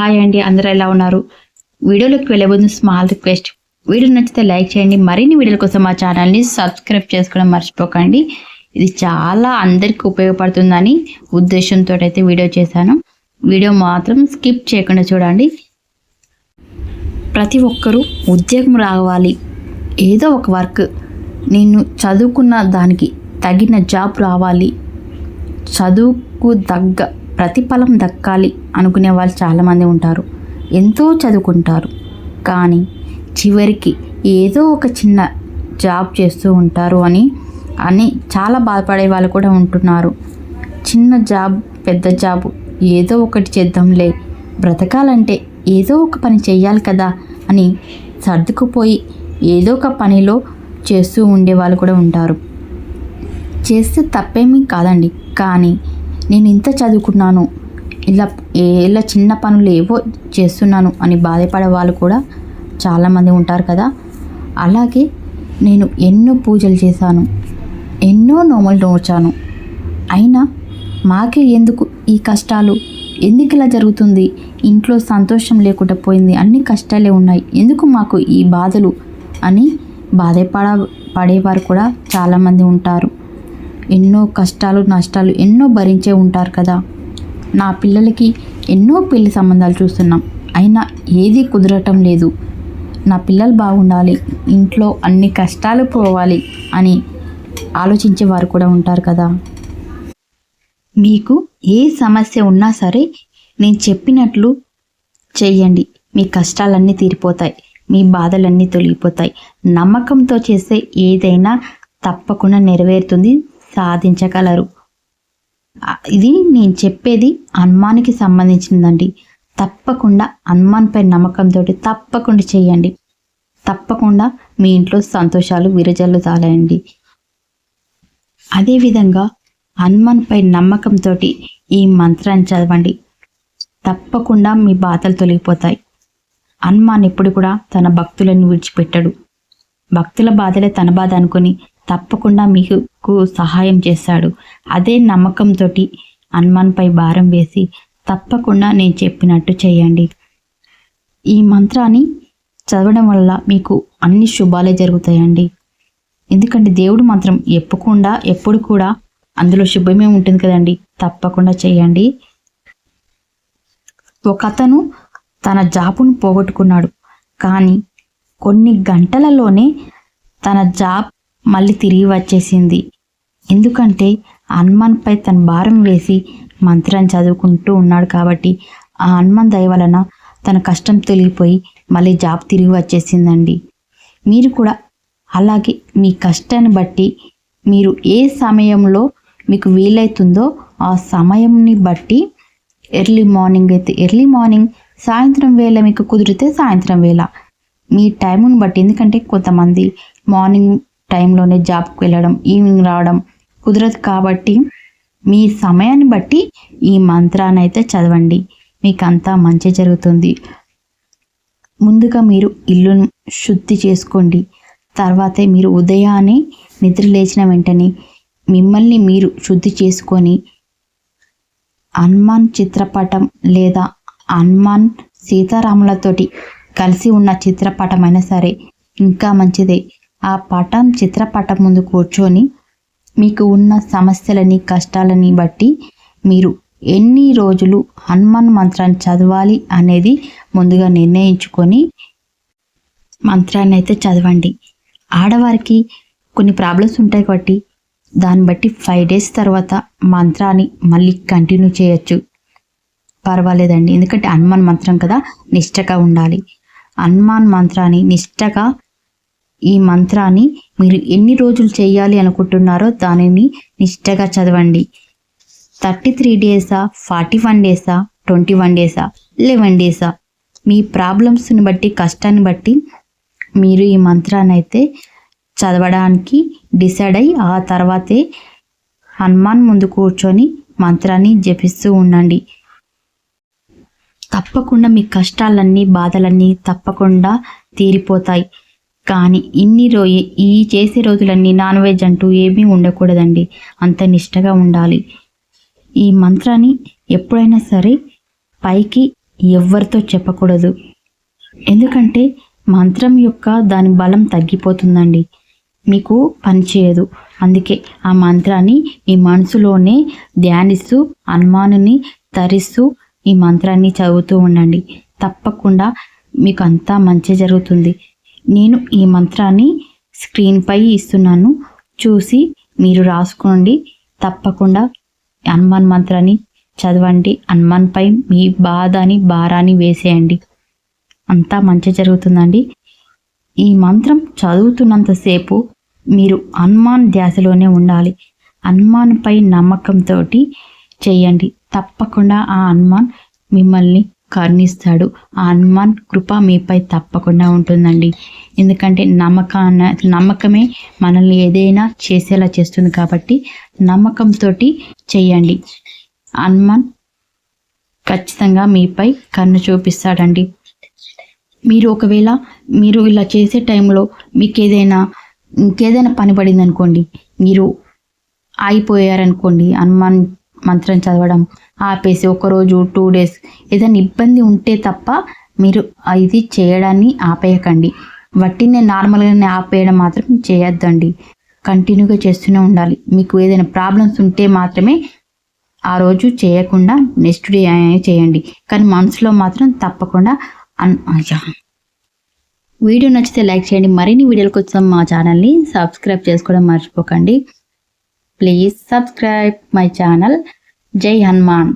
Hi అండి అందరూ ఎలా ఉన్నారు? వీడియోలోకి వెళ్ళే ముందు స్మాల్ రిక్వెస్ట్ వీడియో నచ్చితే లైక్ చేయండి మరిన్ని వీడియోల కోసం మా ఛానల్ని సబ్స్క్రైబ్ చేసుకోవడం మర్చిపోకండి. ఇది చాలా అందరికీ ఉపయోగపడుతుందని ఉద్దేశంతో అయితే వీడియో చేశాను. వీడియో మాత్రం స్కిప్ చేయకుండా చూడండి. ప్రతి ఒక్కరూ ఉద్యోగం రావాలి. ఏదో ఒక వర్క్ నేను చదువుకున్న దానికి తగిన జాబ్ రావాలి. చదువుకు తగ్గ ప్రతిఫలం దక్కాలి. అనుకునే వాళ్ళు చాలామంది ఉంటారు. ఎంతో చదువుకుంటారు. కానీ చివరికి ఏదో ఒక చిన్న జాబ్ చేస్తూ ఉంటారు అని అని చాలా బాధపడే వాళ్ళు కూడా ఉంటున్నారు. చిన్న జాబ్ పెద్ద జాబ్ ఏదో ఒకటి చేద్దాంలే. బ్రతకాలంటే ఏదో ఒక పని చేయాలి కదా అని సర్దుకుపోయి ఏదో ఒక పనిలో చేస్తూ ఉండే వాళ్ళు కూడా ఉంటారు. చేస్తే తప్పేమీ కాదండి. కానీ నేను ఇంత చదువుకున్నాను. ఇలా ఇలా చిన్న పనులు ఏవో చేస్తున్నాను అని బాధపడే వాళ్ళు కూడా చాలామంది ఉంటారు కదా. అలాగే నేను ఎన్నో పూజలు చేశాను ఎన్నో నోములు నోచాను అయినా మాకే ఎందుకు ఈ కష్టాలు? ఎందుకు ఇలా జరుగుతుంది? ఇంట్లో సంతోషం లేకుండా పోయింది అన్ని కష్టాలే ఉన్నాయి. ఎందుకు మాకు ఈ బాధలు? అని బాధపడ పడేవారు కూడా చాలామంది ఉంటారు. ఎన్నో కష్టాలు నష్టాలు ఎన్నో భరించే ఉంటారు కదా. నా పిల్లలకి ఎన్నో పెళ్ళి సంబంధాలు చూస్తున్నాం. అయినా ఏది కుదరటం లేదు. నా పిల్లలు బాగుండాలి. ఇంట్లో అన్ని కష్టాలు పోవాలి అని ఆలోచించే వారు కూడా ఉంటారు కదా. మీకు ఏ సమస్య ఉన్నా సరే నేను చెప్పినట్లు చేయండి మీ కష్టాలన్నీ తీరిపోతాయి. మీ బాధలన్నీ తొలగిపోతాయి. నమ్మకంతో చేసే ఏదైనా తప్పకుండా నెరవేరుతుంది. సాధించగలరు. ఇది నేను చెప్పేది హనుమానికి సంబంధించిందండి తప్పకుండా హనుమాన్పై నమ్మకంతో తప్పకుండా చేయండి. తప్పకుండా మీ ఇంట్లో సంతోషాలు విరజల్లుతాయండి అదేవిధంగా హనుమాన్పై నమ్మకంతో ఈ మంత్రాన్ని చదవండి. తప్పకుండా మీ బాధలు తొలగిపోతాయి. హనుమాన్ ఎప్పుడు కూడా తన భక్తులను విడిచిపెట్టడు. భక్తుల బాధలే తన బాధ అనుకుని తప్పకుండా మీకు కు సహాయం చేస్తాడు అదే నమ్మకంతో హనుమాన్పై భారం వేసి తప్పకుండా నేను చెప్పినట్టు చేయండి. ఈ మంత్రాన్ని చదవడం వల్ల మీకు అన్ని శుభాలే జరుగుతాయండి. ఎందుకంటే దేవుడు మంత్రం ఎప్పకుండా ఎప్పుడు కూడా అందులో శుభమే ఉంటుంది కదండి. తప్పకుండా చేయండి. ఒక అతను తన జాబును పోగొట్టుకున్నాడు. కానీ కొన్ని గంటలలోనే తన జాబ్ మళ్ళీ తిరిగి వచ్చేసింది. ఎందుకంటే హనుమాన్పై తన భారం వేసి మంత్రాన్ని చదువుకుంటూ ఉన్నాడు కాబట్టి ఆ హనుమాన్ దయ వలన తన కష్టం తొలగిపోయి మళ్ళీ జాబ్ తిరిగి వచ్చేసిందండి. మీరు కూడా అలాగే మీ కష్టాన్ని బట్టి మీరు ఏ సమయంలో మీకు వీలైతుందో ఆ సమయంని బట్టి ఎర్లీ మార్నింగ్ అయితే ఎర్లీ మార్నింగ్ సాయంత్రం వేళ మీకు కుదిరితే సాయంత్రం వేళ. మీ టైముని బట్టి ఎందుకంటే కొంతమంది మార్నింగ్ టైంలోనే జాబ్కి వెళ్ళడం ఈవినింగ్ రావడం కుదరదు కాబట్టి మీ సమయాన్ని బట్టి ఈ మంత్రాన్ని అయితే చదవండి. మీకు అంతా మంచి జరుగుతుంది. ముందుగా మీరు ఇల్లును శుద్ధి చేసుకోండి. తర్వాతే మీరు ఉదయాన్నే నిద్ర లేచిన వెంటనే మిమ్మల్ని మీరు శుద్ధి చేసుకొని హనుమాన్ చిత్రపటం లేదా హనుమాన్ సీతారాములతోటి కలిసి ఉన్న చిత్రపటం అయినా సరే ఇంకా మంచిదే. ఆ పటం చిత్రపటం ముందు కూర్చొని మీకు ఉన్న సమస్యలని కష్టాలని బట్టి మీరు ఎన్ని రోజులు హనుమాన్ మంత్రాన్ని చదవాలి అనేది ముందుగా నిర్ణయించుకొని మంత్రాన్ని అయితే చదవండి. ఆడవారికి కొన్ని ప్రాబ్లమ్స్ ఉంటాయి కాబట్టి దాన్ని బట్టి ఫైవ్ డేస్ తర్వాత మంత్రాన్ని మళ్ళీ కంటిన్యూ చేయొచ్చు. పర్వాలేదండి. ఎందుకంటే హనుమాన్ మంత్రం కదా నిష్టగా ఉండాలి. హనుమాన్ మంత్రాన్ని నిష్టగా ఈ మంత్రాన్ని మీరు ఎన్ని రోజులు చేయాలి అనుకుంటున్నారో దానిని నిష్టగా చదవండి. థర్టీ త్రీ డేసా? ఫార్టీ వన్ డేసా? ట్వంటీ వన్ డేసా? లెవెన్ డేసా? మీ ప్రాబ్లమ్స్ని బట్టి కష్టాన్ని బట్టి మీరు ఈ మంత్రాన్ని అయితే చదవడానికి డిసైడ్ అయ్యి ఆ తర్వాతే హనుమాన్ ముందు కూర్చొని మంత్రాన్ని జపిస్తూ ఉండండి. తప్పకుండా మీ కష్టాలన్నీ బాధలన్నీ తప్పకుండా తీరిపోతాయి. కానీ ఇన్ని రోజు ఈ చేసే రోజులన్నీ నాన్ వెజ్ అంటూ ఏమీ ఉండకూడదండి. అంత నిష్టగా ఉండాలి. ఈ మంత్రాన్ని ఎప్పుడైనా సరే పైకి ఎవరితో చెప్పకూడదు. ఎందుకంటే మంత్రం యొక్క దాని బలం తగ్గిపోతుందండి. మీకు పనిచేయదు అందుకే ఆ మంత్రాన్ని మీ మనసులోనే ధ్యానిస్తూ హనుమానుని తరిస్తూ ఈ మంత్రాన్ని చదువుతూ ఉండండి. తప్పకుండా మీకు అంతా మంచి జరుగుతుంది. నేను ఈ మంత్రాన్ని స్క్రీన్పై ఇస్తున్నాను. చూసి మీరు రాసుకోండి. తప్పకుండా హనుమాన్ మంత్రాన్ని చదవండి. హనుమాన్పై మీ బాధని భారాన్ని వేసేయండి. అంతా మంచి జరుగుతుందండి. ఈ మంత్రం చదువుతున్నంతసేపు మీరు హనుమాన్ ధ్యాసలోనే ఉండాలి. హనుమాన్పై నమ్మకంతో చేయండి. తప్పకుండా ఆ హనుమాన్ మిమ్మల్ని కరుణిస్తాడు. ఆ హనుమాన్ కృప మీపై తప్పకుండా ఉంటుందండి. ఎందుకంటే నమ్మకాన నమ్మకమే మనల్ని ఏదైనా చేసేలా చేస్తుంది కాబట్టి నమ్మకంతో చేయండి. హనుమాన్ ఖచ్చితంగా మీపై కన్ను చూపిస్తాడండి. మీరు ఒకవేళ మీరు ఇలా చేసే టైంలో మీకు ఏదైనా ఇంకేదైనా పని పడింది అనుకోండి మీరు ఆగిపోయారనుకోండి హనుమాన్ మంత్రం చదవడం ఆపేసి ఒకరోజు టూ డేస్ ఏదైనా ఇబ్బంది ఉంటే తప్ప మీరు ఇది చేయడాన్ని ఆపేయకండి. వట్టినే నార్మల్గానే ఆపేయడం మాత్రం చేయొద్దండి. కంటిన్యూగా చేస్తూనే ఉండాలి. మీకు ఏదైనా ప్రాబ్లమ్స్ ఉంటే మాత్రమే ఆ రోజు చేయకుండా నెక్స్ట్ డే చేయండి. కానీ మనసులో మాత్రం తప్పకుండా అన్ వీడియో నచ్చితే లైక్ చేయండి. మరిన్ని వీడియోల కోసం మా ఛానల్ని సబ్స్క్రైబ్ చేసుకోవడం మర్చిపోకండి. Please subscribe my channel. జై హనుమాన్.